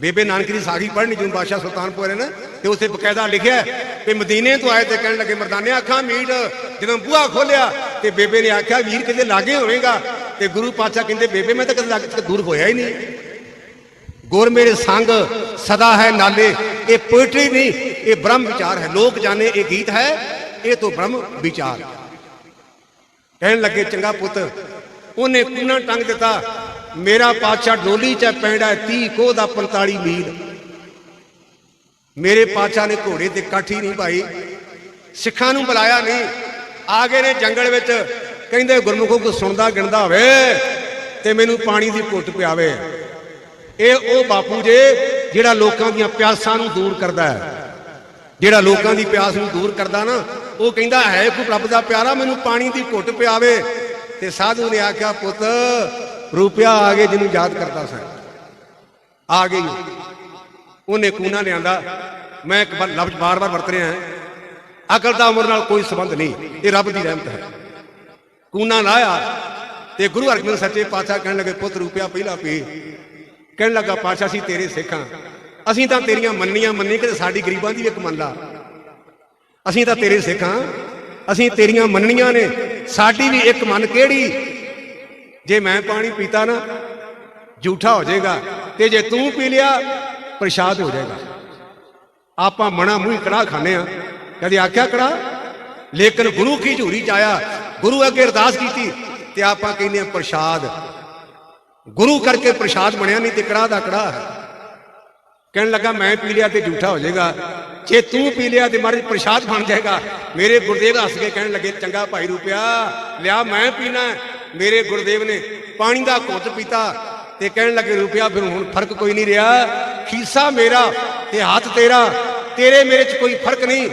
Speaker 1: ਬੇਬੇ ਨਾਨਕੀ ਦੀ ਸਾਖੀ ਪੜ੍ਹਨੀ ਜਿਉਂ ਬਾਦਸ਼ਾਹ ਸੁਲਤਾਨਪੁਰ ਹੈ ਨਾ ਤੇ ਉਸੇ ਬਕਾਇਦਾ ਲਿਖਿਆ ਹੈ ਕਿ ਮਦੀਨੇ ਤੋਂ ਆਏ ਤੇ ਕਹਿਣ ਲੱਗੇ ਮਰਦਾਨੇ ਅੱਖਾਂ ਮੀਟ ਜਦੋਂ ਬੂਹਾ ਖੋਲਿਆ ਤੇ ਬੇਬੇ ਨੇ ਆਖਿਆ ਵੀਰ ਕਿਤੇ ਲਾਗੇ ਹੋਵੇਗਾ? ਤੇ ਗੁਰੂ ਪਾਤਸ਼ਾਹ ਕਹਿੰਦੇ ਬੇਬੇ ਮੈਂ ਤਾਂ ਕਦੇ ਲਾਗੇ ਤੋਂ ਦੂਰ ਹੋਇਆ ਹੀ ਨਹੀਂ। ਗੁਰ ਮੇਰੇ ਸੰਗ ਸਦਾ ਹੈ ਨਾਲੇ। ਇਹ ਪੋਇਟਰੀ ਨਹੀਂ, ਇਹ ਬ੍ਰਹਮ ਵਿਚਾਰ ਹੈ। ਲੋਕ ਜਾਣੇ ਇਹ ਗੀਤ ਹੈ, ਇਹ ਤੋਂ ਬ੍ਰਹਮ ਵਿਚਾਰ। ਕਹਿਣ ਲੱਗੇ, ਚੰਗਾ ਪੁੱਤ, ਉਹਨੇ ਕੂਨਾ ਟੰਗ ਦਿੱਤਾ। ਮੇਰਾ ਪਾਤਸ਼ਾਹ ਡੋਲੀ ਚ ਪੈਂਦਾ 30 ਕੋਹ ਦਾ 45 ਮੀਲ। ਮੇਰੇ ਪਾਤਸ਼ਾਹ ਨੇ ਘੋੜੇ ਤੇ ਕਾਠੀ ਨਹੀਂ ਭਾਈ ਸਿੱਖਾਂ ਨੂੰ ਬੁਲਾਇਆ ਨਹੀਂ। ਆ ਗਏ ਨੇ ਜੰਗਲ ਵਿੱਚ। ਕਹਿੰਦੇ, ਗੁਰਮੁਖੋ ਕੋ ਸੁਣਦਾ ਗਿਣਦਾ ਹੋਵੇ ਤੇ ਮੈਨੂੰ ਪਾਣੀ ਦੀ ਘੁੱਟ ਪਿਆਵੇ। ਇਹ ਉਹ ਬਾਪੂ ਜੇ ਜਿਹੜਾ ਲੋਕਾਂ ਦੀਆਂ ਪਿਆਸਾਂ ਨੂੰ ਦੂਰ ਕਰਦਾ ਹੈ। ਜਿਹੜਾ ਲੋਕਾਂ ਦੀ ਪਿਆਸ ਨੂੰ ਦੂਰ ਕਰਦਾ ਨਾ, ਉਹ ਕਹਿੰਦਾ ਹੈ ਕੋਈ ਰੱਬ ਦਾ ਪਿਆਰਾ ਮੈਨੂੰ ਪਾਣੀ ਦੀ ਘੁੱਟ ਪਿਆਵੇ। ਤੇ ਸਾਧੂ ਨੇ ਆਖਿਆ, ਪੁੱਤ, ਰੁਪਿਆ ਆ ਗਏ ਜਿਹਨੂੰ ਯਾਦ ਕਰਦਾ ਸਾਂ। ਆ ਗਈ ਉਹਨੇ ਕੂਨਾ ਲਿਆਂਦਾ। ਮੈਂ ਇੱਕ ਵਾਰ ਲਫ਼ਜ਼ ਬਾਰ-ਬਾਰ ਵਰਤ ਰਿਹਾ ਹਾਂ। ਅਕਲ ਦਾ ਉਮਰ ਨਾਲ ਕੋਈ ਸੰਬੰਧ ਨਹੀਂ। ਇਹ ਰੱਬ ਦੀ ਰਹਿਮਤ ਹੈ। ਕੂਨਾ ਲਾਇਆ ਤੇ ਗੁਰੂ ਅਰਜਨ ਸੱਚੇ ਪਾਤਸ਼ਾਹ ਕਹਿਣ ਲੱਗੇ, ਪੁੱਤ, ਰੁਪਿਆ ਪਹਿਲਾ ਪੀ। ਕਹਿਣ ਲੱਗਾ, ਪਾਤਸ਼ਾਹ ਸੀ ਤੇਰੇ ਸਿੱਖਾਂ ਅਸੀਂ ਤਾਂ ਤੇਰੀਆਂ ਮੰਨੀਆਂ ਮੰਨੀ ਕਿ ਸਾਡੀ ਗਰੀਬਾਂ ਦੀ ਵੀ ਇੱਕ ਮੰਨ ਲਾ ਅਸੀਂ ਤਾਂ ਤੇਰੇ ਸਿੱਖਾਂ ਅਸੀਂ ਤੇਰੀਆਂ ਮੰਨਣੀਆਂ ਨੇ। ਸਾਡੀ ਵੀ ਇੱਕ ਮੰਨ ਕਿਹੜੀ? ਜੇ ਮੈਂ ਪਾਣੀ ਪੀਤਾ ਨਾ, ਝੂਠਾ ਹੋ ਜਾਏਗਾ। ਤੇ ਜੇ ਤੂੰ ਪੀ ਲਿਆ, ਪ੍ਰਸ਼ਾਦ ਹੋ ਜਾਏਗਾ। ਆਪਾਂ ਮਣਾ ਮੂੰਹ ਕੜਾ ਖਾਣੇ ਆ ਕਦੇ ਆਖਿਆ ਕੜਾ ਲੇਕਿਨ ਗੁਰੂ ਕੀ ਝੂਰੀ ਚ ਆਇਆ। ਗੁਰੂ ਅੱਗੇ ਅਰਦਾਸ ਕੀਤੀ। ਤੇ ਆਪਾਂ ਕਹਿੰਦੇ ਆ ਪ੍ਰਸ਼ਾਦ। ਗੁਰੂ ਕਰਕੇ ਪ੍ਰਸ਼ਾਦ ਬਣਿਆ ਨਹੀਂ ਤੇ ਕੜਾਹ ਦਾ ਕੜਾਹ ਹੈ। ਕਹਿਣ ਲੱਗਾ, ਮੈਂ ਪੀ ਲਿਆ ਤੇ ਝੂਠਾ ਹੋ ਜਾਏਗਾ। ਜੇ ਤੂੰ ਪੀ ਲਿਆ ਤੇ ਮਹਾਰਾਜ ਪ੍ਰਸ਼ਾਦ ਬਣ ਜਾਏਗਾ। ਮੇਰੇ ਗੁਰਦੇਵ ਹੱਸ ਕੇ ਕਹਿਣ ਲੱਗੇ, ਚੰਗਾ ਭਾਈ ਰੂਪਿਆ, ਲਿਆ ਮੈਂ ਪੀਣਾ ਮੇਰੇ ਗੁਰਦੇਵ ਨੇ ਪਾਣੀ ਦਾ ਘੁੱਟ ਪੀਤਾ ਤੇ ਕਹਿਣ ਲੱਗੇ, ਰੂਪਿਆ, ਫਿਰ ਹੁਣ ਫ਼ਰਕ ਕੋਈ ਨਹੀਂ ਰਿਹਾ। ਖੀਸਾ ਮੇਰਾ ਤੇ ਹੱਥ ਤੇਰਾ। ਤੇਰੇ ਮੇਰੇ 'ਚ ਕੋਈ ਫ਼ਰਕ ਨਹੀਂ।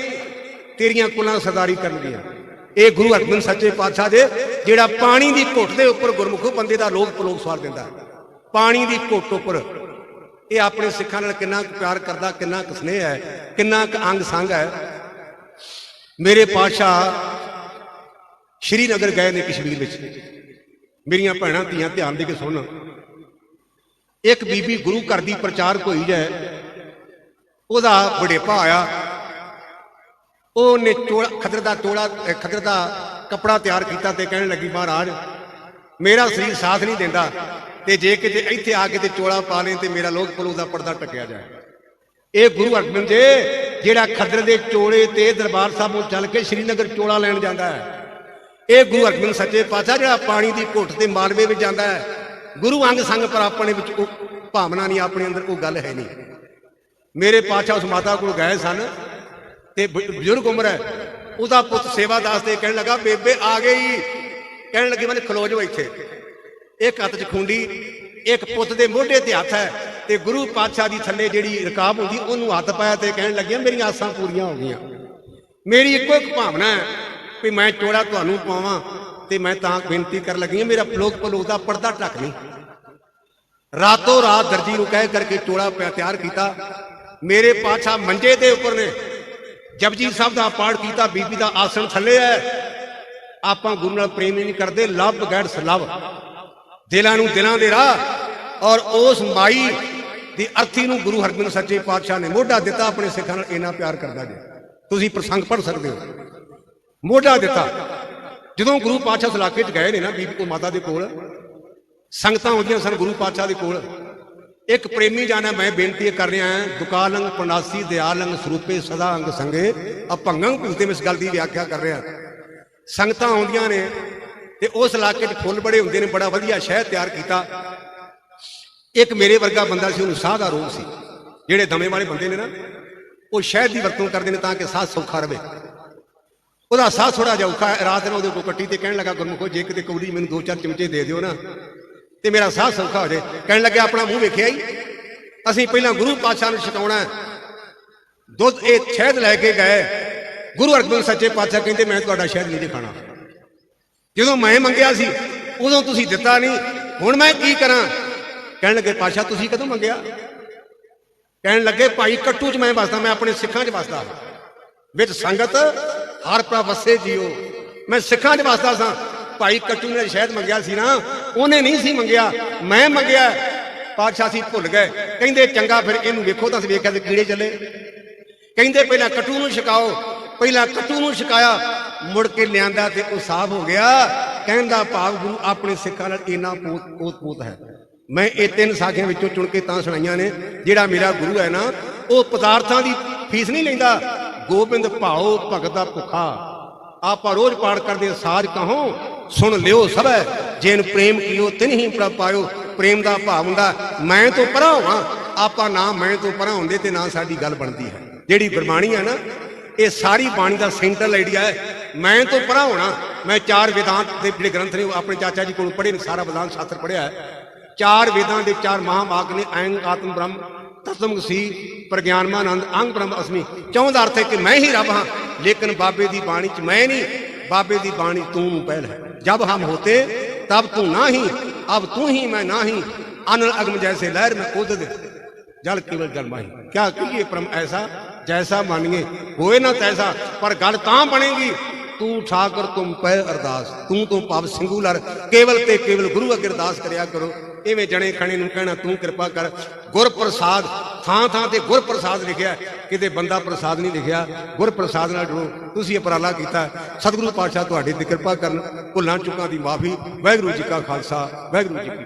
Speaker 1: ਤੇਰੀਆਂ ਕੁਲਾਂ ਸਰਦਾਰੀ ਕਰਨਗੀਆਂ ਇਹ ਗੁਰੂ ਅਰਜਨ ਸੱਚੇ ਪਾਤਸ਼ਾਹ ਦੇ, ਜਿਹੜਾ ਪਾਣੀ ਦੀ ਘੁੱਟ ਦੇ ਉੱਪਰ ਗੁਰਮੁਖ ਬੰਦੇ ਦਾ ਲੋਕ ਪ੍ਰਲੋਕ ਸਵਾਰ ਦਿੰਦਾ ਪਾਣੀ ਦੀ ਘੁੱਟ ਉੱਪਰ। ਇਹ ਆਪਣੇ ਸਿੱਖਾਂ ਨਾਲ ਕਿੰਨਾ ਕੁ ਪਿਆਰ ਕਰਦਾ, ਕਿੰਨਾ ਕੁ ਸਨੇਹ ਹੈ, ਕਿੰਨਾ ਕੁ ਅੰਗ ਸੰਗ ਹੈ। ਮੇਰੇ ਪਾਤਸ਼ਾਹ ਸ਼੍ਰੀਨਗਰ ਗਏ ਨੇ ਕਸ਼ਮੀਰ ਵਿੱਚ। ਮੇਰੀਆਂ ਭੈਣਾਂ, ਧੀਆਂ, ਧਿਆਨ ਦੇ ਕੇ ਸੁਣ। ਇੱਕ ਬੀਬੀ ਗੁਰੂ ਘਰ ਦੀ ਪ੍ਰਚਾਰ ਹੋਈ ਜਾਏ, ਉਹਦਾ ਬੜੇਪਾ ਆਇਆ। ਉਹਨੇ ਚੋਲਾ, ਖਦਰ ਦਾ ਟੋਲਾ ਖਦਰ ਦਾ ਕਪੜਾ ਤਿਆਰ ਕੀਤਾ ਤੇ ਕਹਿਣ ਲੱਗੀ, ਮਹਾਰਾਜ, ਮੇਰਾ ਸਰੀਰ ਸਾਥ ਨਹੀਂ ਦਿੰਦਾ ਤੇ ਜੇ ਕਿਤੇ ਇੱਥੇ ਆ ਕੇ ਤੇ ਚੋਲਾ ਪਾ ਲੈ ਤੇ ਮੇਰਾ ਲੋਕ ਪਲੂ ਦਾ ਪਰਦਾ ਟਕਿਆ ਜਾਏ। ਇਹ ਗੁਰੂ ਅਰਜਨ ਜੀ, ਜਿਹੜਾ ਖਦਰ ਦੇ ਚੋਲੇ ਤੇ ਦਰਬਾਰ ਸਾਹਿਬ ਨੂੰ ਚੱਲ ਕੇ ਸ਼੍ਰੀਨਗਰ ਚੋਲਾ ਲੈਣ ਜਾਂਦਾ ਹੈ, ਇਹ ਗੁਰੂ ਅਰਜਨ ਸੱਚੇ ਪਾਤਸ਼ਾਹ ਜਿਹੜਾ ਪਾਣੀ ਦੀ ਘੁੱਟ ਤੇ ਮਾਲਵੇ ਵਿੱਚ ਜਾਂਦਾ ਹੈ, ਗੁਰੂ ਅੰਗ ਸੰਗ ਪਰ ਆਪਣੇ ਵਿੱਚ ਉਹ ਭਾਵਨਾ ਨਹੀਂ, ਆਪਣੇ ਅੰਦਰ ਉਹ ਗੱਲ ਹੈ ਨਹੀਂ। ਮੇਰੇ ਪਾਤਸ਼ਾਹ ਉਸ ਮਾਤਾ ਕੋਲ ਗਏ ਸਨ ਤੇ ਬਜ਼ੁਰਗ ਉਮਰ ਹੈ। ਉਹਦਾ ਪੁੱਤ ਸੇਵਾਦਾਸ ਤੇ ਕਹਿਣ ਲੱਗਾ, ਬੇਬੇ, ਆ ਗਈ। ਕਹਿਣ ਲੱਗੀ, ਮੈਨੂੰ ਖਲੋ ਜਾਓ ਇੱਥੇ। ਇੱਕ ਹੱਥ 'ਚ ਖੁੰਡੀ, ਇੱਕ ਪੁੱਤ ਦੇ ਮੋਢੇ ਤੇ ਹੱਥ ਹੈ ਤੇ ਗੁਰੂ ਪਾਤਸ਼ਾਹ ਦੀ ਥੱਲੇ ਜਿਹੜੀ ਰਕਾਬ ਹੁੰਦੀ, ਉਹਨੂੰ ਹੱਥ ਪਾਇਆ ਤੇ ਕਹਿਣ ਲੱਗੀਆਂ, ਮੇਰੀਆਂ ਆਸਾਂ ਪੂਰੀਆਂ ਹੋ ਗਈਆਂ। ਮੇਰੀ ਇੱਕੋ ਇੱਕ ਭਾਵਨਾ ਹੈ ਵੀ ਮੈਂ ਚੋੜਾ ਤੁਹਾਨੂੰ ਪਾਵਾਂ ਤੇ ਮੈਂ ਤਾਂ ਬੇਨਤੀ ਕਰਨ ਲੱਗੀ ਹਾਂ, ਮੇਰਾ ਪਲੋਕ ਪਲੋਕ ਦਾ ਪਰਦਾ ਢੱਕ ਨਹੀਂ। ਰਾਤੋਂ ਰਾਤ ਦਰਜੀ ਨੂੰ ਕਹਿ ਕਰਕੇ ਚੋੜਾ ਪਿਆ ਤਿਆਰ ਕੀਤਾ। ਮੇਰੇ ਪਾਤਸ਼ਾਹ ਮੰਜੇ ਦੇ ਉੱਪਰ ਨੇ। ਜਪਜੀ ਸਾਹਿਬ ਦਾ ਪਾਠ ਕੀਤਾ, ਬੀਬੀ ਦਾ ਆਸਣ ਥੱਲੇ ਹੈ। ਆਪਾਂ ਗੁਰੂ ਨਾਲ ਪ੍ਰੇਮ ਹੀ ਨਹੀਂ ਕਰਦੇ ਲਵ ਗੈਡਸ ਸਲਵ ਦਿਲਾਂ ਨੂੰ ਦਿਲਾਂ ਦੇ ਰਾਹ। ਔਰ ਉਸ ਮਾਈ ਦੀ ਅਰਥੀ ਨੂੰ ਗੁਰੂ ਹਰਗੋਬਿੰਦ ਸੱਚੇ ਪਾਤਸ਼ਾਹ ਨੇ ਮੋਢਾ ਦਿੱਤਾ, ਆਪਣੇ ਸਿੱਖਾਂ ਨਾਲ ਇੰਨਾ ਪਿਆਰ ਕਰਦਾ ਜੀ। ਤੁਸੀਂ ਪ੍ਰਸੰਗ ਪੜ੍ਹ ਸਕਦੇ ਹੋ। ਮੋਢਾ ਦਿੱਤਾ। ਜਦੋਂ ਗੁਰੂ ਪਾਤਸ਼ਾਹ ਉਸ ਇਲਾਕੇ 'ਚ ਗਏ ਨੇ ਨਾ ਬੀਬੀ ਕੋ ਮਾਤਾ ਦੇ ਕੋਲ, ਸੰਗਤਾਂ ਆਉਂਦੀਆਂ ਸਨ ਗੁਰੂ ਪਾਤਸ਼ਾਹ ਦੇ ਕੋਲ। ਇੱਕ ਪ੍ਰੇਮੀ ਜਾਣਾ ਮੈਂ ਬੇਨਤੀ ਕਰ ਰਿਹਾ ਹਾਂ, ਦੁਕਾਲੰਗ ਪਨਾਸੀ ਦਿਆਲੰਗ, ਸਰੂਪੇ ਸਦਾ ਅੰਗ ਸੰਗੇ ਅਪੰਗੰ ਭੁਗਤੇ ਮੈਂ ਇਸ ਗੱਲ ਦੀ ਵਿਆਖਿਆ ਕਰ ਰਿਹਾ ਸੰਗਤਾਂ ਆਉਂਦੀਆਂ ਨੇ ਤੇ ਉਸ ਇਲਾਕੇ 'ਚ ਫੁੱਲ ਬੜੇ ਹੁੰਦੇ ਨੇ, ਬੜਾ ਵਧੀਆ ਸ਼ਹਿਰ ਤਿਆਰ ਕੀਤਾ। ਇੱਕ ਮੇਰੇ ਵਰਗਾ ਬੰਦਾ ਸੀ, ਉਹਨੂੰ ਸਾਹ ਦਾ ਰੋਗ ਸੀ। ਜਿਹੜੇ ਦਮੇ ਵਾਲੇ ਬੰਦੇ ਨੇ ਨਾ, ਉਹ ਸ਼ਹਿਦ ਦੀ ਵਰਤੋਂ ਕਰਦੇ ਨੇ ਤਾਂ ਕਿ ਸਾਹ ਸੌਖਾ ਰਵੇ। ਉਹਦਾ ਸਾਹ ਥੋੜਾ ਜਿਹਾ ਔਖਾ ਰਾਤ ਨੂੰ ਉਹਦੇ ਕੋਲ ਕੱਟੀ ਤੇ ਕਹਿਣ ਲੱਗਾ, ਗੁਰਮੁਖੋ, ਜੇ ਕਿਤੇ ਕੌੜੀ ਮੈਨੂੰ ਦੋ ਚਾਰ ਚਮਚੇ ਦੇ ਦਿਓ ਨਾ ਤੇ ਮੇਰਾ ਸਾਹ ਸੌਖਾ ਹੋ ਜਾਏ। ਕਹਿਣ ਲੱਗਿਆ, ਆਪਣਾ ਮੂੰਹ ਵੇਖਿਆ ਹੀ। ਅਸੀਂ ਪਹਿਲਾਂ ਗੁਰੂ ਪਾਤਸ਼ਾਹ ਨੂੰ ਛਕਾਉਣਾ ਦੁੱਧ ਇਹ ਸ਼ਹਿਦ ਲੈ ਕੇ ਗਏ। ਗੁਰੂ ਅਰਜਨ ਸੱਚੇ ਪਾਤਸ਼ਾਹ ਕਹਿੰਦੇ, ਮੈਂ ਤੁਹਾਡਾ ਸ਼ਹਿਦ ਨਹੀਂ ਜੇ ਖਾਣਾ ਜਦੋਂ ਮੈਂ ਮੰਗਿਆ ਸੀ, ਉਦੋਂ ਤੁਸੀਂ ਦਿੱਤਾ ਨਹੀਂ। ਹੁਣ ਮੈਂ ਕੀ ਕਰਾਂ? ਕਹਿਣ ਲੱਗੇ ਪਾਸ਼ਾ ਤੁਸੀਂ ਕਦੋਂ ਮੰਗਿਆ? ਕਹਿਣ ਲੱਗੇ, ਭਾਈ, ਕੱਟੂ ਚ ਮੈਂ ਵਸਦਾ, ਮੈਂ ਆਪਣੇ ਸਿੱਖਾਂ ਚ ਵਸਦਾ ਵਿੱਚ ਸੰਗਤ, ਹਰ ਪ੍ਰਾ ਵਸੇ ਜੀਓ। ਮੈਂ ਸਿੱਖਾਂ ਚ ਵਸਦਾ ਸਾਂ। ਭਾਈ, ਕੱਟੂ ਨੇ ਸ਼ਹਿਦ ਮੰਗਿਆ ਸੀ ਨਾ ਉਹਨੇ ਨਹੀਂ ਸੀ ਮੰਗਿਆ। ਮੈਂ ਮੰਗਿਆ, ਪਾਤਸ਼ਾਹ ਸੀ ਭੁੱਲ ਗਏ। ਕਹਿੰਦੇ, ਚੰਗਾ, ਫਿਰ ਇਹਨੂੰ ਵੇਖੋ ਤਾਂ ਅਸੀਂ ਵੇਖਿਆ ਤੇ ਕੀੜੇ ਚੱਲੇ। ਕਹਿੰਦੇ, ਪਹਿਲਾਂ ਕਟੂ ਨੂੰ ਛਕਾਓ। ਪਹਿਲਾਂ ਕਟੂ ਨੂੰ ਛਕਾਇਆ, ਮੁੜ ਕੇ ਲਿਆਂਦਾ ਤੇ ਉਹ ਸਾਫ਼ ਹੋ ਗਿਆ। ਕਹਿੰਦਾ, ਭਾਵ ਗੁਰੂ, ਆਪਣੇ ਸਿੱਖਾਂ ਨਾਲ ਇੰਨਾ ਪੋਤ ਪੋਤ ਹੈ। ਮੈਂ ਇਹ ਤਿੰਨ ਸਾਖੀਆਂ ਵਿੱਚੋਂ ਚੁਣ ਕੇ ਤਾਂ ਸੁਣਾਈਆਂ ਨੇ। ਜਿਹੜਾ ਮੇਰਾ ਗੁਰੂ ਹੈ ਨਾ, ਉਹ ਪਦਾਰਥਾਂ ਦੀ ਫੀਸ ਨਹੀਂ ਲੈਂਦਾ। ਗੋਬਿੰਦ ਭਾਓ ਭਗਤ ਦਾ ਭੁੱਖਾ। ਆਪਾਂ ਰੋਜ਼ ਪਾਠ ਕਰਦੇ ਸਾਜ ਕਹੋ। ਸੁਣ ਲਿਓ ਸਭੈ। ਜੇਨ ਪ੍ਰੇਮ ਕੀਓ, ਤਿਨ ਹੀ ਪ੍ਰਭ ਪਾਇਓ। ਪ੍ਰੇਮ ਦਾ ਭਾਵ ਹੁੰਦਾ, ਮੈਂ ਤੋਂ ਪਰਾਂ ਹਾਂ ਆਪਾਂ ਨਾ ਮੈਂ ਤੋਂ ਪਰਾਂ ਹੁੰਦੇ ਤੇ ਨਾ ਸਾਡੀ ਗੱਲ ਬਣਦੀ ਹੈ। ਜਿਹੜੀ ਗੁਰਬਾਣੀ ਹੈ ਨਾ, ਇਹ ਸਾਰੀ ਬਾਣੀ ਦਾ ਸੈਂਟਰਲ ਆਈਡੀਆ ਹੈ। ਮੈਂ ਤੋਂ ਪਰਾਂ ਹੋਣਾ। ਮੈਂ ਚਾਰ ਵੇਦਾਂਤ ਦੇ ਜਿਹੜੇ ਗ੍ਰੰਥ ਨੇ, ਉਹ ਆਪਣੇ ਚਾਚਾ ਜੀ ਕੋਲ ਪੜ੍ਹੇ ਨੇ, ਸਾਰਾ ਵੇਦਾਂਤ ਸ਼ਾਸਤਰ ਪੜ੍ਹਿਆ ਹੈ। ਚਾਰ ਵੇਦਾਂ ਦੇ ਚਾਰ ਮਹਾਵਾਕ ਨੇ ਐਨ ਆਤਮ ਬ੍ਰਹਮ ਤਤਮ ਸੀ ਪ੍ਰਗਿਆਨਮਾਨੰਦ, ਅੰਗ ਬ੍ਰਹਮ ਅਸਮੀ। ਚੌਂ ਦਾ ਅਰਥ ਹੈ ਕਿ ਮੈਂ ਹੀ ਰੱਬ ਹਾਂ, ਲੇਕਿਨ ਬਾਬੇ ਦੀ ਬਾਣੀ ਚ ਮੈਂ ਨਹੀਂ। ਬਾਬੇ ਦੀ ਬਾਣੀ ਤੂੰ ਨੂੰ ਪਹਿਲ ਹੈ। ਜਬ ਹਮ ਹੋਤੇ, ਤਬ ਤੂੰ ਨਹੀਂ, ਅਬ ਤੂੰ ਹੀ ਮੈਂ ਨਹੀਂ। ਅਨਲ ਅਗਮ ਜੈਸੇ ਲਹਿਰ ਮੈਂ ਉਦ ਦੇ। ਜਲ ਕੇਵਲ ਜਲ ਮਾਹੀ। ਕਿਆ ਕਹੀਏ ਪਰਮ ਐਸਾ? ਜੈਸਾ ਮੰਨਗੇ ਹੋਏ ਨਾ ਤੈਸਾ, ਪਰ ਗੱਲ ਤਾਂ ਬਣੇਗੀ। ਤੂੰ ਠਾਕਰ ਤੂੰ ਪੈ ਅਰਦਾਸ। ਤੂੰ ਤੂੰ ਤੋਂ ਪਾਪ ਸਿੰਗੂਲਰ। ਕੇਵਲ ਤੇ ਕੇਵਲ ਗੁਰੂ ਅਗੇ ਅਰਦਾਸ ਕਰਿਆ ਕਰੋ। ਇਵੇਂ ਜਣੇ ਖਣੇ ਨੂੰ ਕਹਿਣਾ ਤੂੰ ਕਿਰਪਾ ਕਰ। ਗੁਰ ਪ੍ਰਸਾਦ ਥਾਂ ਥਾਂ ਤੇ ਗੁਰ ਪ੍ਰਸਾਦ ਲਿਖਿਆ, ਕਿਤੇ ਬੰਦਾ ਪ੍ਰਸਾਦ ਨਹੀਂ ਲਿਖਿਆ। ਗੁਰ ਪ੍ਰਸਾਦ ਨਾਲ ਜੁੜੋ, ਤੁਸੀਂ ਉਪਰਾਲਾ ਕੀਤਾ। ਸਤਿਗੁਰੂ ਪਾਤਸ਼ਾਹ ਤੁਹਾਡੇ ਤੇ ਕਿਰਪਾ ਕਰਨ, ਭੁੱਲਾਂ ਚੁੱਕਾਂ ਦੀ ਮਾਫੀ। ਵਾਹਿਗੁਰੂ ਜੀ ਕਾ ਖਾਲਸਾ, ਵਾਹਿਗੁਰੂ ਜੀ ਕੀ